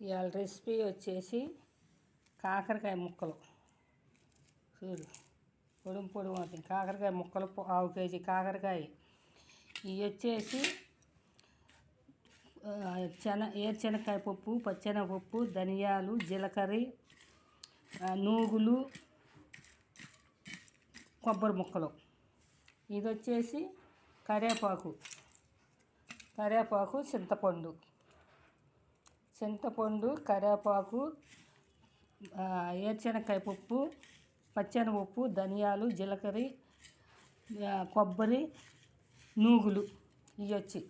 ఇవాళ రెసిపీ వచ్చేసి కాకరకాయ ముక్కలు. చూడు పొడుం పొడుం అవుతుంది కాకరకాయ ముక్కలు పావు కేజీ కాకరకాయ. ఇవి వచ్చేసి చెన శన పప్పు పచ్చెనగపప్పు ధనియాలు జీలకర్ర నూగులు కొబ్బరి ముక్కలు. ఇది వచ్చేసి కరివేపాకు. కరివేపాకు చింతపండు. చింతపండు కరివేపాకు ఆ, పప్పు పచ్చెనపప్పు ధనియాలు జీలకర్ర కొబ్బరి నూగులు. ఇవి వచ్చి.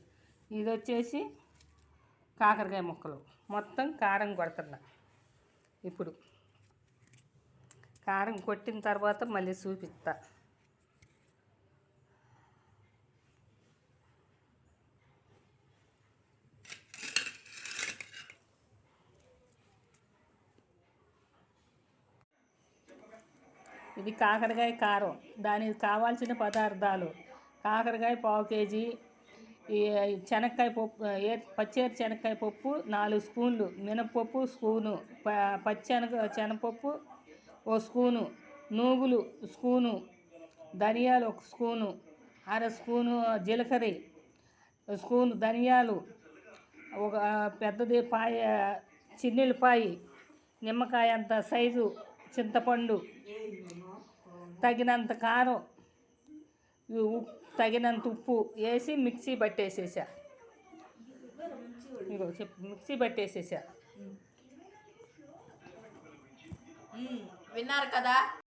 ఇది వచ్చేసి కాకరకాయ ముక్కలు. మొత్తం కారం కొడుతున్నా. ఇప్పుడు కారం కొట్టిన తర్వాత మళ్ళీ చూపిస్తా. ఇది కాకరకాయ కారం. దానికి కావాల్సిన పదార్థాలు. కాకరకాయ పావు కేజీ ఈ శనక్కాయ పప్పు ఏ పచ్చేరు శనక్కాయ పప్పు నాలుగు స్పూన్లు మినపప్పు స్పూను ప పచ్చెనగ శనగపప్పు ఓ స్పూను నూగులు స్పూను ధనియాలు ఒక స్పూను అర స్పూను జీలకర్ర స్పూను ధనియాలు ఒక పెద్దది పాయ చిన్నెల్లిపాయి నిమ్మకాయ అంత సైజు చింతపండు తగినంత కారం ఉప్పు తగినంత ఉప్పు వేసి మిక్సీ పట్టేసేసా. ఇగో చెప్పు మిక్సీ పట్టేసేసా. విన్నారు కదా?